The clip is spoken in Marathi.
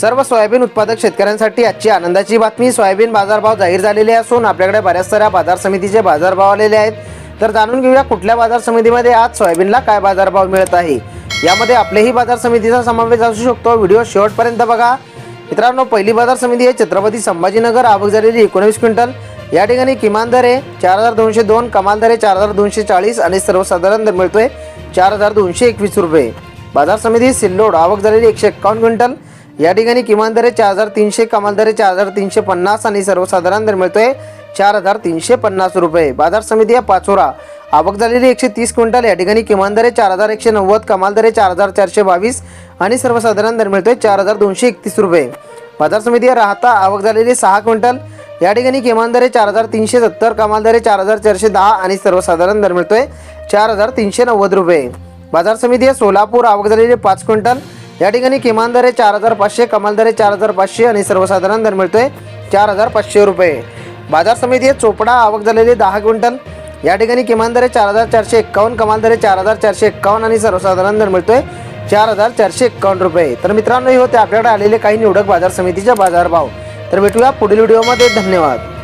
सर्व सोयाबीन उत्पादक शेतकऱ्यांसाठी आजची आनंदाची बातमी. सोयाबीन बाजारभाव जाहीर झालेले असून आपल्याकडे बऱ्याच साऱ्या बाजार समितीचे बाजारभाव आलेले आहेत. तर जाणून घेऊया कुठल्या बाजार समितीमध्ये आज सोयाबीनला काय बाजारभाव मिळत आहे. यामध्ये आपल्याही बाजार समितीचा समावेश असू शकतो. व्हिडिओ शेवटपर्यंत बघा. मित्रांनो पहिली बाजार समिती आहे छत्रपती संभाजीनगर आवक झालेली एकोणवीस क्विंटल. या ठिकाणी किमान दर आहे चार हजार दोनशे दोन कमाल दर आहे चार हजार दोनशे चाळीस आणि सर्वसाधारण दर मिळतोय चार हजार दोनशे एकवीस रुपये. बाजार समिती सिल्लोड आवक झालेली एकशे एक्कावन्न क्विंटल. या ठिकाणी किमान दर आहे चार हजार तीनशे कमाल दर आहे चार हजार तीनशे पन्नास आणि सर्वसाधारण दर मिळतोय चार हजार तीनशे पन्नास रुपये. बाजार समिती आहे पाचोरा. आवक झालेली एकशे तीस क्विंटल या ठिकाणी किमान दर आहे चार हजार एकशे नव्वद कमाल दर आहे चार हजार चारशे बावीस आणि सर्वसाधारण दर मिळतोय चार हजार दोनशे एकतीस रुपये. बाजार समिती आहे राहता आवक झालेली सहा क्विंटल. या ठिकाणी किमान दर आहे चार हजार तीनशे सत्तर कमाल दर आहे चार हजार चारशे दहा आणि सर्वसाधारण दर मिळतोय चार हजार तीनशे नव्वद रुपये. बाजार समिती आहे सोलापूर आवक झालेली पाच क्विंटल. या ठिकाणी किमान दर आहे चार हजार पाचशे कमाल दर आहे चार हजार पाचशे आणि सर्वसाधारण दर मिळतोय चार हजार पाचशे रुपये. बाजार समिती आहे चोपडा आवक झालेली दहा क्विंटल. या ठिकाणी किमान दर आहे चार हजार चारशे एक्कावन्न कमाल दर आहे चार हजार चारशे एक्कावन्न आणि सर्वसाधारण दर मिळतोय चार हजार चारशे एक्कावन्न रुपये. तर मित्रांनो हे होते आपल्याकडे आलेले काही निवडक बाजार समितीचे बाजारभाव तर भेटूया पुढील व्हिडिओमध्ये. धन्यवाद.